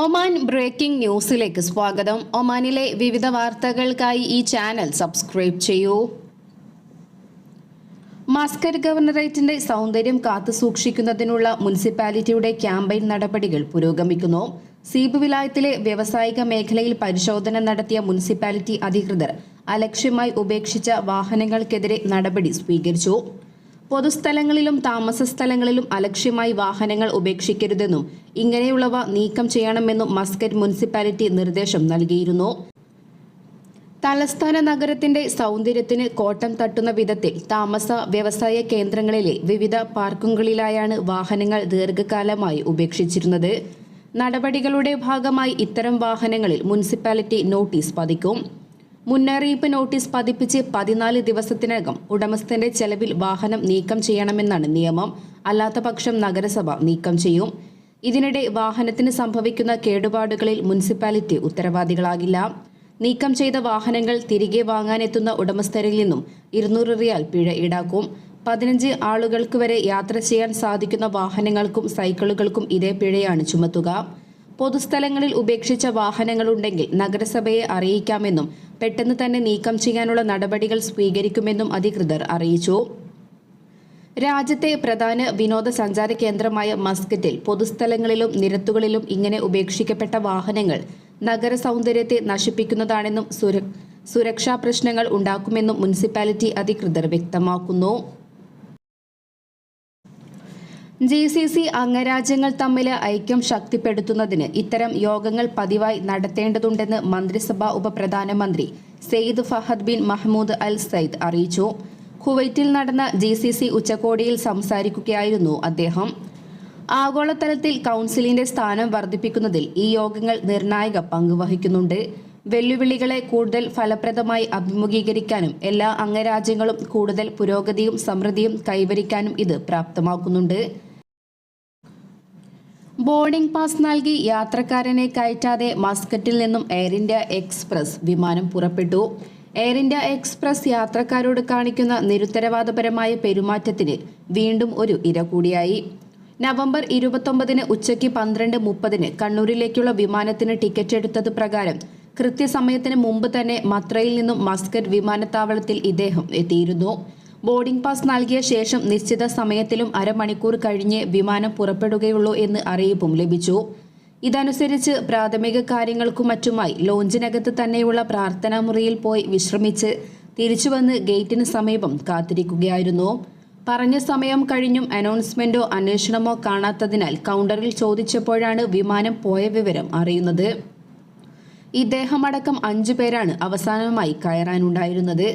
Oman breaking ന്യൂസിലേക്ക് സ്വാഗതം. ഒമാനിലെ വിവിധ വാർത്തകൾക്കായി ഈ ചാനൽ സബ്സ്ക്രൈബ് ചെയ്യൂ. മസ്കറ്റ് ഗവർണറേറ്റിന്റെ സൗന്ദര്യം കാത്തുസൂക്ഷിക്കുന്നതിനുള്ള മുനിസിപ്പാലിറ്റിയുടെ ക്യാമ്പയിൻ നടപടികൾ പുരോഗമിക്കുന്നു. സീബ് വിലായത്തിലെ വ്യവസായിക മേഖലയിൽ പരിശോധന നടത്തിയ മുനിസിപ്പാലിറ്റി അധികൃതർ അലക്ഷ്യമായി ഉപേക്ഷിച്ച വാഹനങ്ങൾക്കെതിരെ നടപടി സ്വീകരിച്ചു. പൊതുസ്ഥലങ്ങളിലും താമസ സ്ഥലങ്ങളിലും അലക്ഷ്യമായി വാഹനങ്ങൾ ഉപേക്ഷിക്കരുതെന്നും ഇങ്ങനെയുള്ളവ നീക്കം ചെയ്യണമെന്നും മസ്കറ്റ് മുനിസിപ്പാലിറ്റി നിർദ്ദേശം നൽകിയിരുന്നു. തലസ്ഥാന നഗരത്തിന്റെ സൗന്ദര്യത്തിന് കോട്ടം തട്ടുന്ന വിധത്തിൽ താമസ വ്യവസായ കേന്ദ്രങ്ങളിലെ വിവിധ പാർക്കുകളിലായാണ് വാഹനങ്ങൾ ദീർഘകാലമായി ഉപേക്ഷിച്ചിരുന്നത്. നടപടികളുടെ ഭാഗമായി ഇത്തരം വാഹനങ്ങളിൽ മുനിസിപ്പാലിറ്റി നോട്ടീസ് പതിക്കും. മുന്നറിയിപ്പ് നോട്ടീസ് പതിപ്പിച്ച് പതിനാല് ദിവസത്തിനകം ഉടമസ്ഥന്റെ ചെലവിൽ വാഹനം നീക്കം ചെയ്യണമെന്നാണ് നിയമം. അല്ലാത്ത പക്ഷം നഗരസഭ നീക്കം ചെയ്യും. ഇതിനിടെ വാഹനത്തിന് സംഭവിക്കുന്ന കേടുപാടുകളിൽ മുനിസിപ്പാലിറ്റി ഉത്തരവാദികളാകില്ല. നീക്കം ചെയ്ത വാഹനങ്ങൾ തിരികെ വാങ്ങാനെത്തുന്ന ഉടമസ്ഥരിൽ നിന്നും ഇരുന്നൂറ് റിയാൽ പിഴ ഈടാക്കും. പതിനഞ്ച് ആളുകൾക്ക് വരെ യാത്ര ചെയ്യാൻ സാധിക്കുന്ന വാഹനങ്ങൾക്കും സൈക്കിളുകൾക്കും ഇതേ പിഴയാണ് ചുമത്തുക. പൊതുസ്ഥലങ്ങളിൽ ഉപേക്ഷിച്ച വാഹനങ്ങളുണ്ടെങ്കിൽ നഗരസഭയെ അറിയിക്കാമെന്നും പെട്ടെന്ന് തന്നെ നീക്കം ചെയ്യാനുള്ള നടപടികൾ സ്വീകരിക്കുമെന്നും അധികൃതർ അറിയിച്ചു. രാജ്യത്തെ പ്രധാന വിനോദസഞ്ചാര കേന്ദ്രമായ മസ്കറ്റിൽ പൊതുസ്ഥലങ്ങളിലും നിരത്തുകളിലും ഇങ്ങനെ ഉപേക്ഷിക്കപ്പെട്ട വാഹനങ്ങൾ നഗര സൗന്ദര്യത്തെ നശിപ്പിക്കുന്നതാണെന്നും സുര സുരക്ഷാ പ്രശ്നങ്ങൾ ഉണ്ടാക്കുമെന്നും മുനിസിപ്പാലിറ്റി അധികൃതർ വ്യക്തമാക്കുന്നു. ജി സി സി അംഗരാജ്യങ്ങൾ തമ്മിൽ ഐക്യം ശക്തിപ്പെടുത്തുന്നതിന് ഇത്തരം യോഗങ്ങൾ പതിവായി നടത്തേണ്ടതുണ്ടെന്ന് മന്ത്രിസഭാ ഉപപ്രധാനമന്ത്രി Sayyid Fahd bin Mahmoud Al Said അറിയിച്ചു. കുവൈറ്റിൽ നടന്ന ജി സി സി ഉച്ചകോടിയിൽ സംസാരിക്കുകയായിരുന്നു അദ്ദേഹം. ആഗോളതലത്തിൽ കൗൺസിലിന്റെ സ്ഥാനം വർദ്ധിപ്പിക്കുന്നതിൽ ഈ യോഗങ്ങൾ നിർണായക പങ്ക് വഹിക്കുന്നുണ്ട്. വെല്ലുവിളികളെ കൂടുതൽ ഫലപ്രദമായി അഭിമുഖീകരിക്കാനും എല്ലാ അംഗരാജ്യങ്ങളും കൂടുതൽ പുരോഗതിയും സമൃദ്ധിയും കൈവരിക്കാനും ഇത് പ്രാപ്തമാക്കുന്നുണ്ട്. ബോർഡിംഗ് പാസ് നൽകി യാത്രക്കാരനെ കയറ്റാതെ മസ്കറ്റിൽ നിന്നും എയർ ഇന്ത്യ എക്സ്പ്രസ് വിമാനം പുറപ്പെട്ടു. എയർ ഇന്ത്യ എക്സ്പ്രസ് യാത്രക്കാരോട് കാണിക്കുന്ന നിരുത്തരവാദപരമായ പെരുമാറ്റത്തിന് വീണ്ടും ഒരു ഇര കൂടിയായി. നവംബർ ഇരുപത്തൊമ്പതിന് ഉച്ചയ്ക്ക് പന്ത്രണ്ട് മുപ്പതിന് കണ്ണൂരിലേക്കുള്ള വിമാനത്തിന് ടിക്കറ്റ് എടുത്തത് പ്രകാരം കൃത്യസമയത്തിന് മുമ്പ് തന്നെ മത്രയിൽ നിന്നും മസ്കറ്റ് വിമാനത്താവളത്തിൽ ഇദ്ദേഹം എത്തിയിരുന്നു. ബോർഡിംഗ് പാസ് നൽകിയ ശേഷം നിശ്ചിത സമയത്തിലും അരമണിക്കൂർ കഴിഞ്ഞ് വിമാനം പുറപ്പെടുകയുള്ളൂ എന്ന് അറിയിപ്പും ലഭിച്ചു. ഇതനുസരിച്ച് പ്രാഥമിക കാര്യങ്ങൾക്കും മറ്റുമായി ലോഞ്ചിനകത്ത് തന്നെയുള്ള പ്രാർത്ഥനാ മുറിയിൽ പോയി വിശ്രമിച്ച് തിരിച്ചുവന്ന് ഗേറ്റിന് സമീപം കാത്തിരിക്കുകയായിരുന്നു. പറഞ്ഞ സമയം കഴിഞ്ഞും അനൗൺസ്മെന്റോ അന്വേഷണമോ കാണാത്തതിനാൽ കൗണ്ടറിൽ ചോദിച്ചപ്പോഴാണ് വിമാനം പോയ വിവരം അറിയുന്നത്. ഇദ്ദേഹമടക്കം അഞ്ചു പേരാണ് അവസാനമായി കയറാനുണ്ടായിരുന്നത്.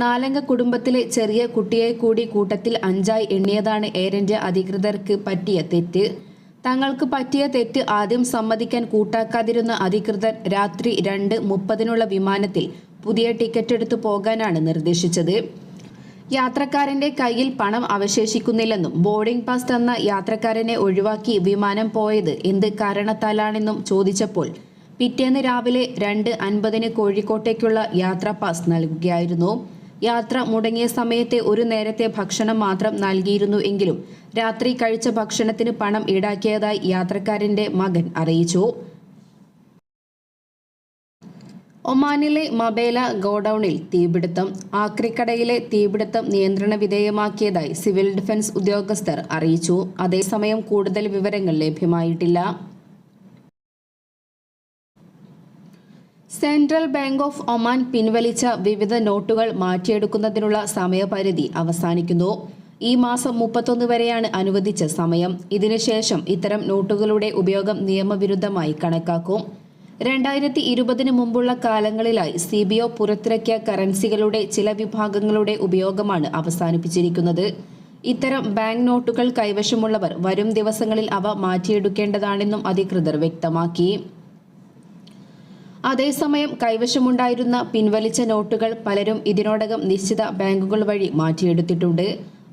നാലംഗ കുടുംബത്തിലെ ചെറിയ കുട്ടിയെ കൂടി കൂട്ടത്തിൽ അഞ്ചായി എണ്ണിയതാണ് എയർ ഇന്ത്യ അധികൃതർക്ക് പറ്റിയ തെറ്റ്. തങ്ങൾക്ക് പറ്റിയ തെറ്റ് ആദ്യം സമ്മതിക്കാൻ കൂട്ടാക്കാതിരുന്ന അധികൃതർ രാത്രി രണ്ട് മുപ്പതിനുള്ള വിമാനത്തിൽ പുതിയ ടിക്കറ്റ് എടുത്തു പോകാനാണ് നിർദ്ദേശിച്ചത്. യാത്രക്കാരന്റെ കയ്യിൽ പണം അവശേഷിക്കുന്നില്ലെന്നും ബോർഡിംഗ് പാസ് തന്ന യാത്രക്കാരനെ ഒഴിവാക്കി വിമാനം പോയത് എന്ത് കാരണത്താലാണെന്നും ചോദിച്ചപ്പോൾ പിറ്റേന്ന് രാവിലെ രണ്ട് അൻപതിന് കോഴിക്കോട്ടേക്കുള്ള യാത്രാ പാസ് നൽകുകയായിരുന്നു. യാത്ര മുടങ്ങിയ സമയത്തെ ഒരു നേരത്തെ ഭക്ഷണം മാത്രം നൽകിയിരുന്നു എങ്കിലും രാത്രി കഴിച്ച ഭക്ഷണത്തിന് പണം ഈടാക്കിയതായി യാത്രക്കാരന്റെ മകൻ അറിയിച്ചു. ഒമാനിലെ മബേല ഗോഡൌണിൽ തീപിടുത്തം ആക്രിക്കടയിലെ തീപിടുത്തം നിയന്ത്രണ വിധേയമാക്കിയതായി സിവിൽ ഡിഫൻസ് ഉദ്യോഗസ്ഥർ അറിയിച്ചു. അതേസമയം കൂടുതൽ വിവരങ്ങൾ ലഭ്യമായിട്ടില്ല. സെൻട്രൽ ബാങ്ക് ഓഫ് ഒമാൻ പിൻവലിച്ച വിവിധ നോട്ടുകൾ മാറ്റിയെടുക്കുന്നതിനുള്ള സമയപരിധി അവസാനിക്കുന്നു. ഈ മാസം മുപ്പത്തൊന്ന് വരെയാണ് അനുവദിച്ച സമയം. ഇതിനുശേഷം ഇത്തരം നോട്ടുകളുടെ ഉപയോഗം നിയമവിരുദ്ധമായി കണക്കാക്കും. രണ്ടായിരത്തി ഇരുപതിന് മുമ്പുള്ള കാലങ്ങളിലായി സി ബി ഒ പുറത്തിറക്കിയ കറൻസികളുടെ ചില വിഭാഗങ്ങളുടെ ഉപയോഗമാണ് അവസാനിപ്പിച്ചിരിക്കുന്നത്. ഇത്തരം ബാങ്ക് നോട്ടുകൾ കൈവശമുള്ളവർ വരും ദിവസങ്ങളിൽ അവ മാറ്റിയെടുക്കേണ്ടതാണെന്നും അധികൃതർ വ്യക്തമാക്കി. അതേസമയം കൈവശമുണ്ടായിരുന്ന പിൻവലിച്ച നോട്ടുകൾ പലരും ഇതിനോടകം നിശ്ചിത ബാങ്കുകൾ വഴി മാറ്റിയെടുത്തിട്ടുണ്ട്.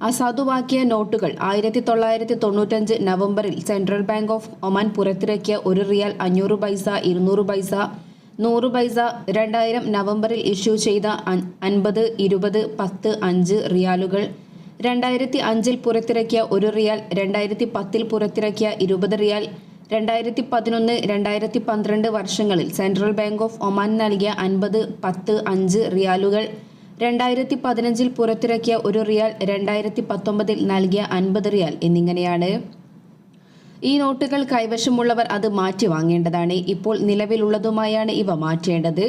അസാധുവാക്കിയ നോട്ടുകൾ ആയിരത്തി തൊള്ളായിരത്തി തൊണ്ണൂറ്റഞ്ച് നവംബറിൽ സെൻട്രൽ ബാങ്ക് ഓഫ് ഒമാൻ പുറത്തിറക്കിയ ഒരു റിയാൽ അഞ്ഞൂറ് പൈസ ഇരുന്നൂറ് പൈസ നൂറ് പൈസ രണ്ടായിരം നവംബറിൽ ഇഷ്യൂ ചെയ്ത അൻപത് ഇരുപത് പത്ത് അഞ്ച് റിയാലുകൾ രണ്ടായിരത്തി അഞ്ചിൽ പുറത്തിറക്കിയ ഒരു റിയാൽ രണ്ടായിരത്തി പത്തിൽ പുറത്തിറക്കിയ ഇരുപത് റിയാൽ രണ്ടായിരത്തി പതിനൊന്ന് രണ്ടായിരത്തി പന്ത്രണ്ട് വർഷങ്ങളിൽ സെൻട്രൽ ബാങ്ക് ഓഫ് ഒമാൻ നൽകിയ അൻപത് പത്ത് അഞ്ച് റിയാലുകൾ രണ്ടായിരത്തി പതിനഞ്ചിൽ പുറത്തിറക്കിയ ഒരു റിയാൽ രണ്ടായിരത്തി പത്തൊമ്പതിൽ നൽകിയ അൻപത് റിയാൽ എന്നിങ്ങനെയാണ്. ഈ നോട്ടുകൾ കൈവശമുള്ളവർ അത് മാറ്റി വാങ്ങേണ്ടതാണ്. ഇപ്പോൾ നിലവിലുള്ളതുമായാണ് ഇവ മാറ്റേണ്ടത്.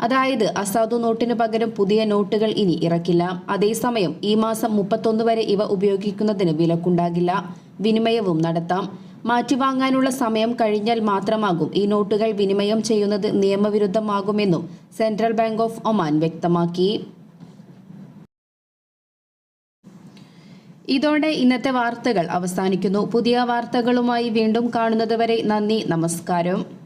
അതായത് അസാധു നോട്ടിന് പകരം പുതിയ നോട്ടുകൾ ഇനി ഇറക്കില്ല. അതേസമയം ഈ മാസം മുപ്പത്തൊന്ന് വരെ ഇവ ഉപയോഗിക്കുന്നതിന് വിലക്കുണ്ടാകില്ല. വിനിമയവും നടത്താം. മാറ്റിവാങ്ങാനുള്ള സമയം കഴിഞ്ഞാൽ മാത്രമാകും ഈ നോട്ടുകൾ വിനിമയം ചെയ്യുന്നത് നിയമവിരുദ്ധമാകുമെന്നും സെൻട്രൽ ബാങ്ക് ഓഫ് ഒമാൻ വ്യക്തമാക്കി. ഇതോടെ ഇന്നത്തെ വാർത്തകൾ അവസാനിക്കുന്നു. പുതിയ വാർത്തകളുമായി വീണ്ടും കാണുന്നതുവരെ നന്ദി നമസ്കാരം.